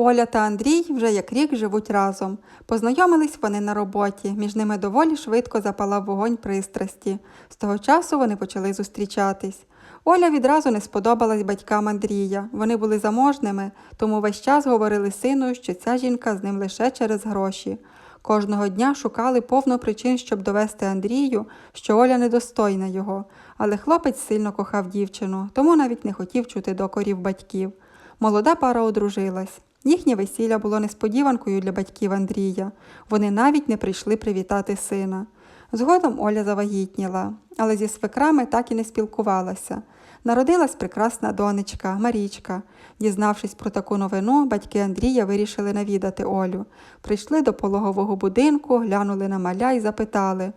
Оля та Андрій вже як рік живуть разом. Познайомились вони на роботі. Між ними доволі швидко запалав вогонь пристрасті. З того часу вони почали зустрічатись. Оля відразу не сподобалась батькам Андрія. Вони були заможними, тому весь час говорили сину, що ця жінка з ним лише через гроші. Кожного дня шукали повно причин, щоб довести Андрію, що Оля недостойна його, але хлопець сильно кохав дівчину, тому навіть не хотів чути докорів батьків. Молода пара одружилась. Їхнє весілля було несподіванкою для батьків Андрія. Вони навіть не прийшли привітати сина. Згодом Оля завагітніла, але зі свекрами так і не спілкувалася. Народилась прекрасна донечка Марічка. Дізнавшись про таку новину, батьки Андрія вирішили навідати Олю. Прийшли до пологового будинку, глянули на маля і запитали.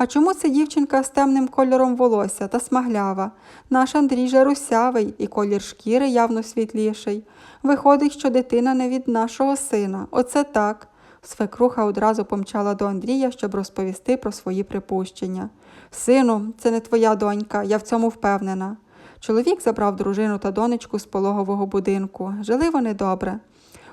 А чому це дівчинка з темним кольором волосся та смаглява? Наш Андрій же русявий і колір шкіри явно світліший. Виходить, що дитина не від нашого сина. Оце так. Свекруха одразу помчала до Андрія, щоб розповісти про свої припущення. Сину, це не твоя донька, я в цьому впевнена. Чоловік забрав дружину та донечку з пологового будинку. Жили вони добре.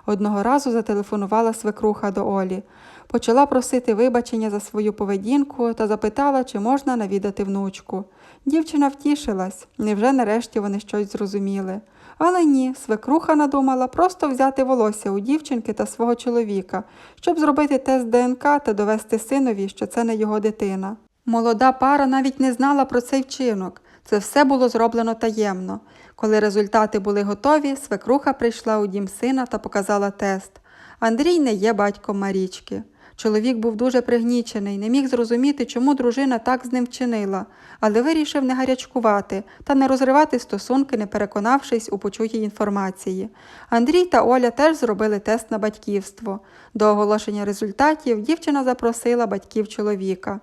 Одного разу зателефонувала свекруха до Олі. Почала просити вибачення за свою поведінку та запитала, чи можна навідати внучку. Дівчина втішилась, невже нарешті вони щось зрозуміли. Але ні, свекруха надумала просто взяти волосся у дівчинки та свого чоловіка, щоб зробити тест ДНК та довести синові, що це не його дитина. Молода пара навіть не знала про цей вчинок. Це все було зроблено таємно. Коли результати були готові, свекруха прийшла у дім сина та показала тест. Андрій не є батьком Марічки. Чоловік був дуже пригнічений, не міг зрозуміти, чому дружина так з ним вчинила, але вирішив не гарячкувати та не розривати стосунки, не переконавшись у почутій інформації. Андрій та Оля теж зробили тест на батьківство. До оголошення результатів дівчина запросила батьків чоловіка.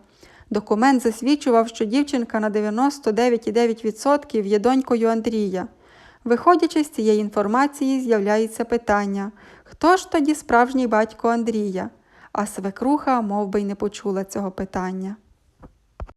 Документ засвідчував, що дівчинка на 99,9% є донькою Андрія. Виходячи з цієї інформації, з'являється питання: хто ж тоді справжній батько Андрія? А свекруха мов би й не почула цього питання.